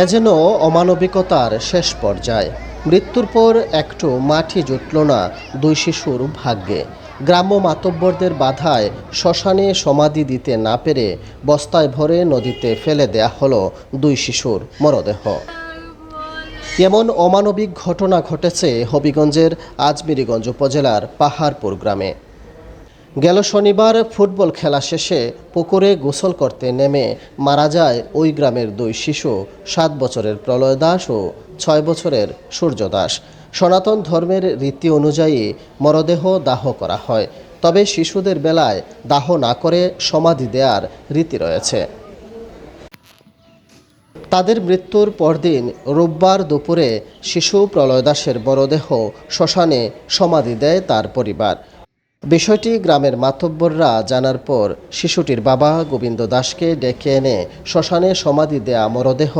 এ যেন অমানবিকতার শেষ পর্যায়ে। মৃত্যুর পর একটু মাটি জুটল না দুই শিশুর ভাগ্যে। গ্রাম্য মাতব্বরদের বাধায় শ্মশানে সমাধি দিতে না পেরে বস্তায় ভরে নদীতে ফেলে দেয়া হলো দুই শিশুর মরদেহ। এমন অমানবিক ঘটনা ঘটেছে হবিগঞ্জের আজমিরিগঞ্জ উপজেলার পাহাড়পুর গ্রামে। গেল শনিবার ফুটবল খেলা শেষে পুকুরে গোসল করতে নেমে মারা যায় ওই গ্রামের দুই শিশু। সাত বছরের প্রলয় দাস ও ছয় বছরের সূর্য দাস। সনাতন ধর্মের রীতি অনুযায়ী মরদেহ দাহ করা হয়। তবে শিশুদের বেলায় দাহ না করে সমাধি দেওয়ার রীতি রয়েছে। তাদের মৃত্যুর পরদিন রোববার দুপুরে শিশু প্রলয় দাসের মরদেহ শ্মশানে সমাধি দেয় তার পরিবার। বিষয়টি গ্রামের মাতব্বররা জানার পর শিশুটির বাবা গোবিন্দ দাসকে ডেকে এনে শ্মশানে সমাধি দেয়া মরদেহ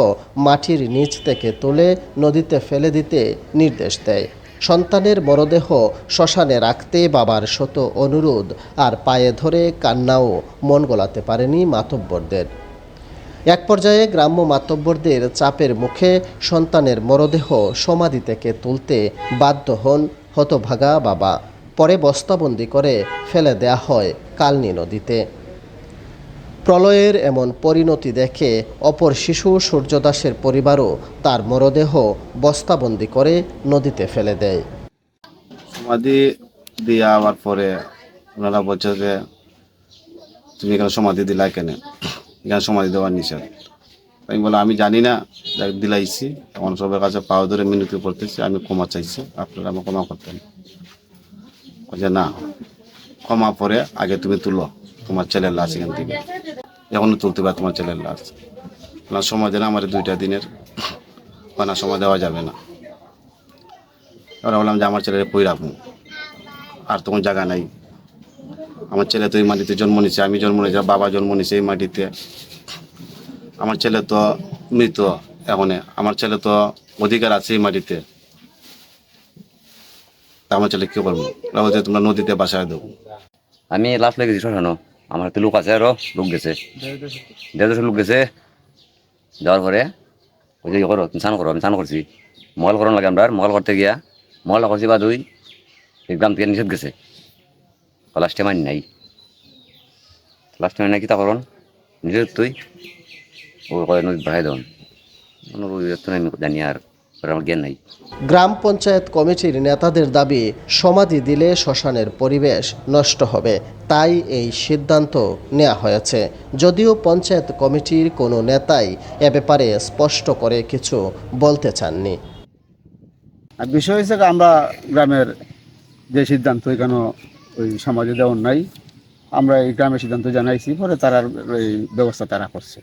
মাটির নিচ থেকে তুলে নদীতে ফেলে দিতে নির্দেশ দেয়। সন্তানের মরদেহ শ্মশানে রাখতে বাবার শত অনুরোধ আর পায়ে ধরে কান্নাও মন গলাতে পারেনি মাতব্বরদের। এক পর্যায়ে গ্রাম্য মাতব্বরদের চাপের মুখে সন্তানের মরদেহ সমাধি থেকে তুলতে বাধ্য হন হতভাগা বাবা। পরে বস্তাবন্দি করে ফেলে দেয়া হয় কালনী নদীতে। প্রলয়ের এমন পরিণতি দেখে অপর শিশু সূর্যদাসের পরিবারও তার মরদেহ বস্তাবন্দি করে নদীতে ফেলে দেয়। সমাধি দিয়ে আবার পরে ওনারা বলছে যে, তুমি এখানে সমাধি দিলা কেন? এখানে সমাধি দেওয়ার নিষেধ। আমি বলে আমি জানি না, দিলাইছি। এখন সবার কাছে পাও ধরে মিনতি করতেছি। আমি ক্ষমা চাইছি। আপনারা আমার ক্ষমা করতেন। যে না, ক্ষমা পরে আগে তুমি তুলো, তোমার ছেলের লাশ এখান থেকে। এখনও তুলতে পারে তোমার ছেলের লাশ। না, সময় দেন আমার দুইটা দিনের। না, সময় দেওয়া যাবে না। এবার বললাম যে আমার ছেলের কই রাখব? আর তখন জায়গা নাই। আমার ছেলে তো এই মাটিতে জন্ম নিছে, আমি জন্ম নিয়েছি বাবা জন্ম নিছে এই মাটিতে। আমার ছেলে তো মৃত এখন। আমার ছেলে তো অধিকার আছে এই মাটিতে। তা আমার ছেলে কি করব? বলছে তোমরা নদীতে বাসায় দেবো আমি লাশ লেগেছি শ্মশানো আমার তো লোক আছে, আরও লোক গেছে। দেড় লোক গেছে। যাওয়ার পরে ওই যে ইয়ে করো, তুমি স্নান করো, আমি স্নান করছি। মহল করানো লাগে আমরা, মহল করতে গিয়া মহলটা করছি বা দুই গ্রাম থেকে নিষেধ গেছে। লাস্টে মানি নাই। লাস্টে মানি নাই, কি তা করুন নিষেধ তুই, ও করে নদী বাড়াই দেন জানি আর। আমার জ্ঞান নাই। গ্রাম পঞ্চায়েত কমিটির নেতাদের দাবি সমাধি দিলে শ্মশানের পরিবেশ নষ্ট হবে। তাই এই সিদ্ধান্ত নেওয়া হয়েছে। যদিও পঞ্চায়েত কমিটির কোনো নেতাই এ ব্যাপারে স্পষ্ট করে কিছু বলতে চাননি। আর বিষয় হচ্ছে আমরা গ্রামের যে সিদ্ধান্ত এখানে ওই সমাজে দেওয়ার নাই। আমরা এই গ্রামের সিদ্ধান্ত জানাইছি পরে তারা এই ব্যবস্থা তারা করছে।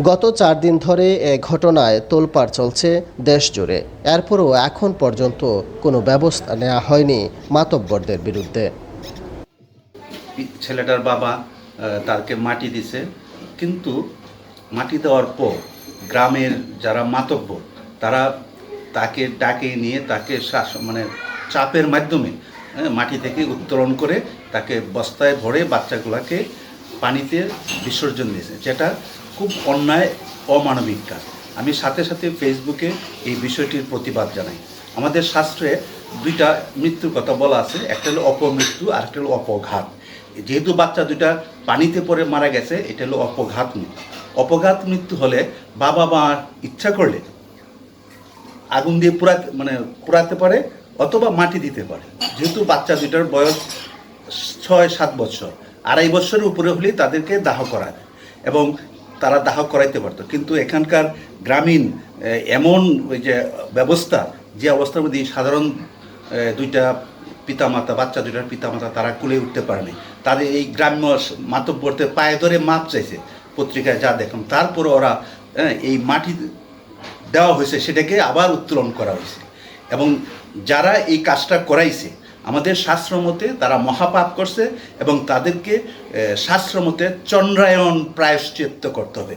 গত চার দিন ধরে এ ঘটনায় তোলপাড় চলছে দেশ জুড়ে। এরপরও এখন পর্যন্ত কোনো ব্যবস্থা নেওয়া হয়নি মাতব্বরদের বিরুদ্ধে। ছেলেটার বাবা তাকে মাটি দিছে। কিন্তু মাটি দেওয়ার পর গ্রামের যারা মাতব্বর তারা তাকে ডাকে নিয়ে তাকে শাস- মানে চাপের মাধ্যমে হ্যাঁ, মাটি থেকে উত্তোলন করে তাকে বস্তায় ভরে বাচ্চাগুলোকে পানিতে বিসর্জন দিয়েছে, যেটা খুব অন্যায়, অমানবিক কাজ। আমি সাথে সাথে ফেসবুকে এই বিষয়টির প্রতিবাদ জানাই। আমাদের শাস্ত্রে দুইটা মৃত্যুর কথা বলা আছে, একটা হলো অপমৃত্যু আর একটা হলো অপঘাত। যেহেতু বাচ্চা দুইটা পানিতে পড়ে মারা গেছে, এটা হলো অপঘাত মৃত্যু। অপঘাত মৃত্যু হলে বাবা মা ইচ্ছা করলে আগুন দিয়ে পুরাতে মানে পুরাতে পারে অথবা মাটি দিতে পারে। যেহেতু বাচ্চা দুইটার বয়স ছয়, সাত বছর আড়াই বছরের উপরে হলেই তাদেরকে দাহ করা এবং তারা দাহ করাইতে পারতো। কিন্তু এখানকার গ্রামীণ এমন ওই যে ব্যবস্থা, যে অবস্থার মধ্যে সাধারণ দুইটা পিতামাতা, বাচ্চা দুইটার পিতামাতা তারা কুলে উঠতে পারেনি তাদের এই গ্রাম্য মাতব্বরদের পায়ে ধরে মাপ চাইছে পত্রিকায় যা দেখলাম। তারপর ওরা এই মাটি দেওয়া হয়েছে, সেটাকে আবার উত্তোলন করা হয়েছে। এবং যারা এই কাজটা করাইছে আমাদের শাস্ত্র মতে তারা মহাপাপ করছে এবং তাদেরকে শাস্ত্র মতে চন্দ্রায়ণ প্রায়শ্চিত্ত করতে হবে।